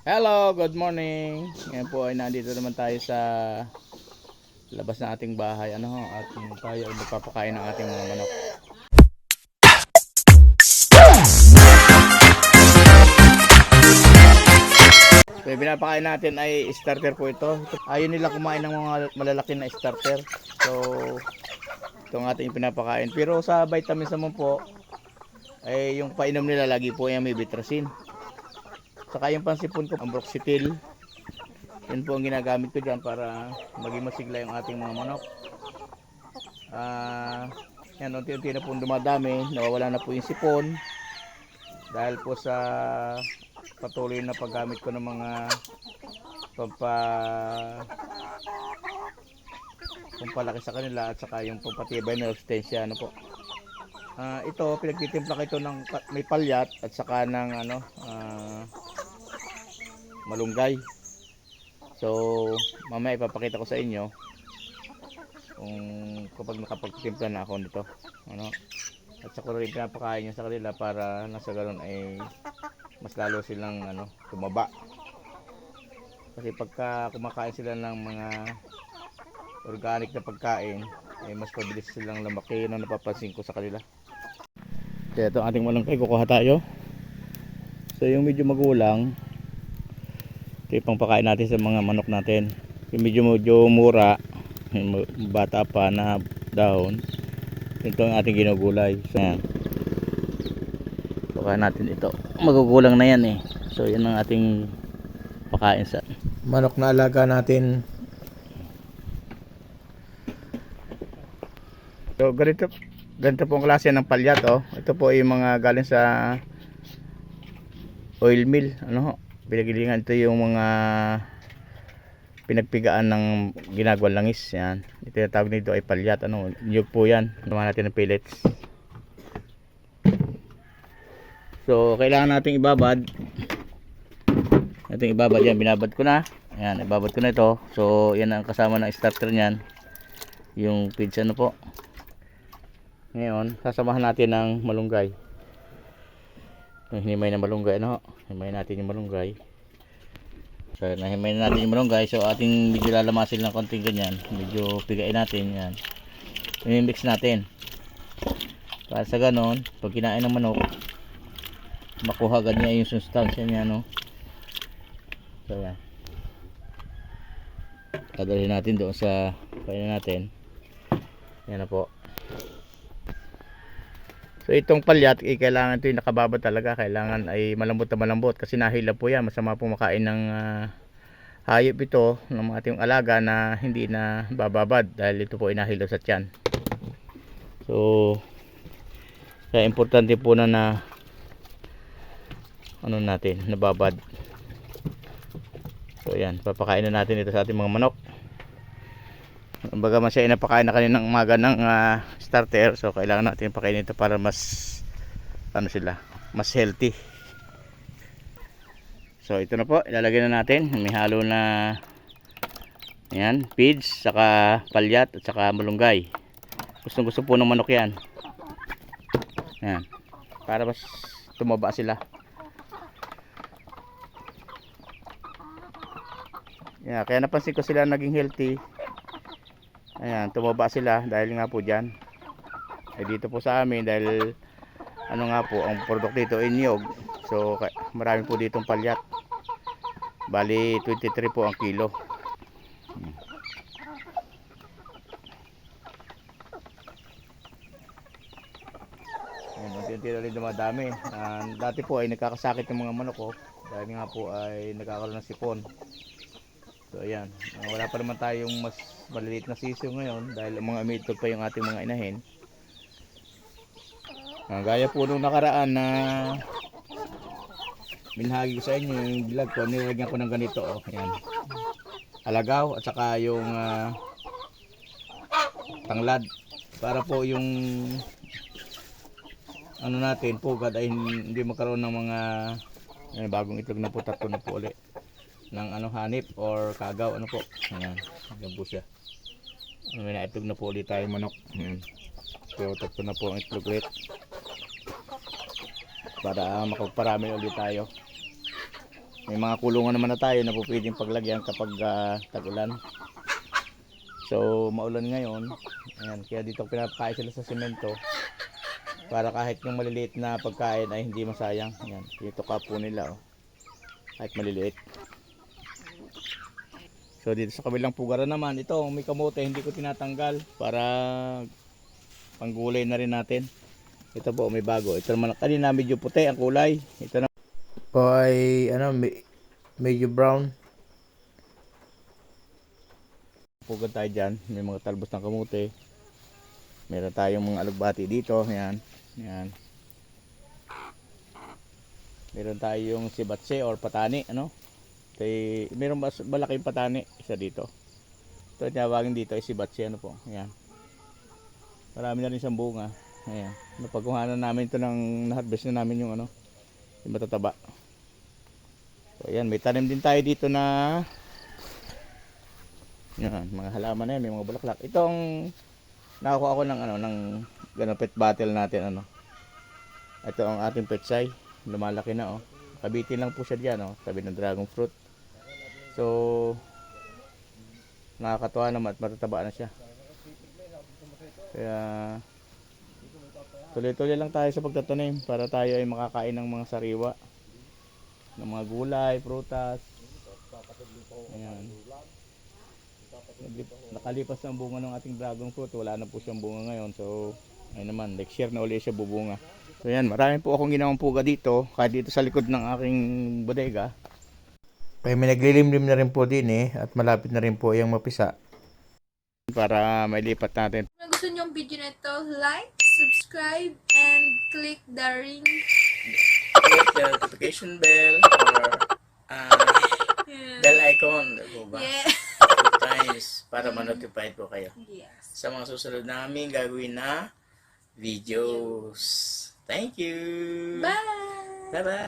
Hello, good morning. Ngayon po ay nandito naman tayo sa labas ng ating bahay. Ano ho? At tayo ay magpapakain ng ating mga manok. So, pinapakain natin ay starter po ito. Ayaw nila kumain ng mga malalaki na starter. So, ito ang ating pinapakain. Pero sa vitamins naman po, ay yung painom nila lagi po yung may bitrasin. Saka yung pansipon ko, ambroxetil. Yan po ang ginagamit ko dyan para maging masigla yung ating mga manok. Ah, yan, unti-unti na po dumadami. Nawawala na po yung sipon. Dahil po sa patuloy na paggamit ko ng mga pampa pampalaki sa kanila at saka yung pampatibay na resistensya ano po. Ah, ito pinagtitimpla ko ito ng may palyat at saka ng ano ah, malunggay. So, mamaya ipapakita ko sa inyo kung kapag nakapagtimpla na ako nito. Ano? At saka rin pinapakain niya sa kanila para nasa ganun ay mas lalo silang ano, tumaba. Kasi pagka kumakain sila ng mga organic na pagkain, ay mas mabilis silang lumaki na napapansin ko sa kanila. Kaya ito ating malungkay, kukuha tayo. So yung medyo magulang, ito yung pangpakain natin sa mga manok natin. Yung medyo, medyo mura, yung bata pa na dahon, ito ang ating ginugulay. So, yan. Kukuha natin ito. Magugulang na yan eh. So yan ang ating pakain sa manok na alaga natin. So ganito ganito pong klase ng palyat oh. Ito po yung mga galing sa oil mill, ano ho. Pinagilingan ito yung mga pinagpigaan ng ginagawang langis yan. Ito yung tawag nito ay palyat ano, niyog po yan. Naman natin ng pellets. So kailangan nating ibabad. Nating ibabad yan, binabad ko na. Ayan, ibabad ko na ito. So yan ang kasama ng starter niyan. Yung feeds ano po. Ngayon, sasamahan natin ng malunggay. Hinimay na malunggay, ano? Himay natin yung malunggay. So, nahimay na natin yung malunggay. So, ating medyo lalamasin ng konting ganyan. Medyo pigain natin, yan. I-mix natin. Para sa ganon, pag kinain ng manok, makuha ganyan yung sustansya niya, no? So, yan. Dadalhin natin doon sa kaya natin. Yan na po. So itong palyat, eh, kailangan ito yung nakababa talaga. Kailangan ay malambot na malambot kasi nahila po yan. Masama po makain ng ah, hayop ito ng mga ating alaga na hindi na bababad dahil ito po ay nahilo sa tiyan. So kaya importante po na na ano natin, nababad. So yan, papakain na natin ito sa ating mga manok. Kumbaga man siya ay napakain na kaninang umaga ng ah, starter. So kailangan natin pakainin ito para mas ano sila mas healthy. So ito na po. Ilalagay na natin. May halo na yan feeds saka palyat at saka malunggay. Gustong gusto po ng manok yan. Yan para mas tumaba sila. Yan kaya napansin ko sila naging healthy Ayan, tumaba sila dahil nga po dyan. Eh dito po sa amin dahil ano nga po, ang product dito ay niyog. So marami po ditong palyat. Bali 23 po ang kilo. Ayan, unti-unti na rin dumadami. Ah, dati po ay nagkakasakit ng mga manok ko. Dahil nga po ay nagkakaroon ng sipon. So ayan, Ah, wala pa naman tayong mas maliliit na sisiyo ngayon dahil mga imitog pa yung ating mga inahin. Ah, gaya po nung nakaraan na minahagi ko sa inyo yung vlog ko, nilagyan ko ng ganito oh, ayan. Alagaw at saka yung ah, tanglad para po yung ano natin, pugad ay hindi magkaroon ng mga eh, bagong itlog na po, tatlo na po ulit ng ano hanip or kagaw ano po ayan yan po siya may naitlog na po ulit tayo manok ayan so tatlo na po ang itlog ulit para uh, makapagparami ulit tayo May mga kulungan naman na tayo na po pwedeng paglagyan kapag ah, tag-ulan. So, maulan ngayon. Ayan, kaya dito pinapakain sila sa semento para kahit yung maliliit na pagkain ay hindi masayang. Ayan, dito kapo nila oh. Kahit maliliit. So dito sa kabilang pugaran naman, ito may kamote hindi ko tinatanggal para panggulay na rin natin. Ito po may bago. Ito naman kanina medyo puti ang kulay. Ito na po ay ano me- medyo brown. Pugad tayo dyan. May mga talbos ng kamote. Meron tayong mga alugbati dito. Ayan. Ayan. Meron tayong sibatse or patani. Ano? Ito ay, meron mas malaking patani. Isa dito. Ito tawagin dito ay sibatse. Ano po? Ayan. Marami na rin siyang bunga. Ayan. Napagkuhanan namin ito ng na-harvest na namin yung ano. Yung matataba. So ayan. May tanim din tayo dito na yan, mga halaman na yan, may mga bulaklak. Itong nakakuha ko ng ano ng ganun pet battle natin ano. Ito ang ating petsay. Lumalaki na oh. Kabitin lang po siya diyan oh, tabi ng dragon fruit. So nakakatuwa naman at matataba na siya. Kaya tuloy-tuloy lang tayo sa pagtatanim para tayo ay makakain ng mga sariwa ng mga gulay, prutas. Ayan. Nakalipas na ang bunga ng ating dragon fruit wala na po siyang bunga ngayon so ayun naman next year na ulit siya bubunga so yan marami po akong ginawang puga dito kahit dito sa likod ng aking bodega kaya may naglilimlim na rin po din eh at malapit na rin po yung mapisa para mailipat natin Kung gusto niyo ang video na ito, like, subscribe, and click the ring. click the notification bell or uh, Yeah. bell icon po ba? Yeah. two times para ma-notify po kayo Yes. sa mga susunod namin gagawin na videos. Thank you! Bye! Bye-bye!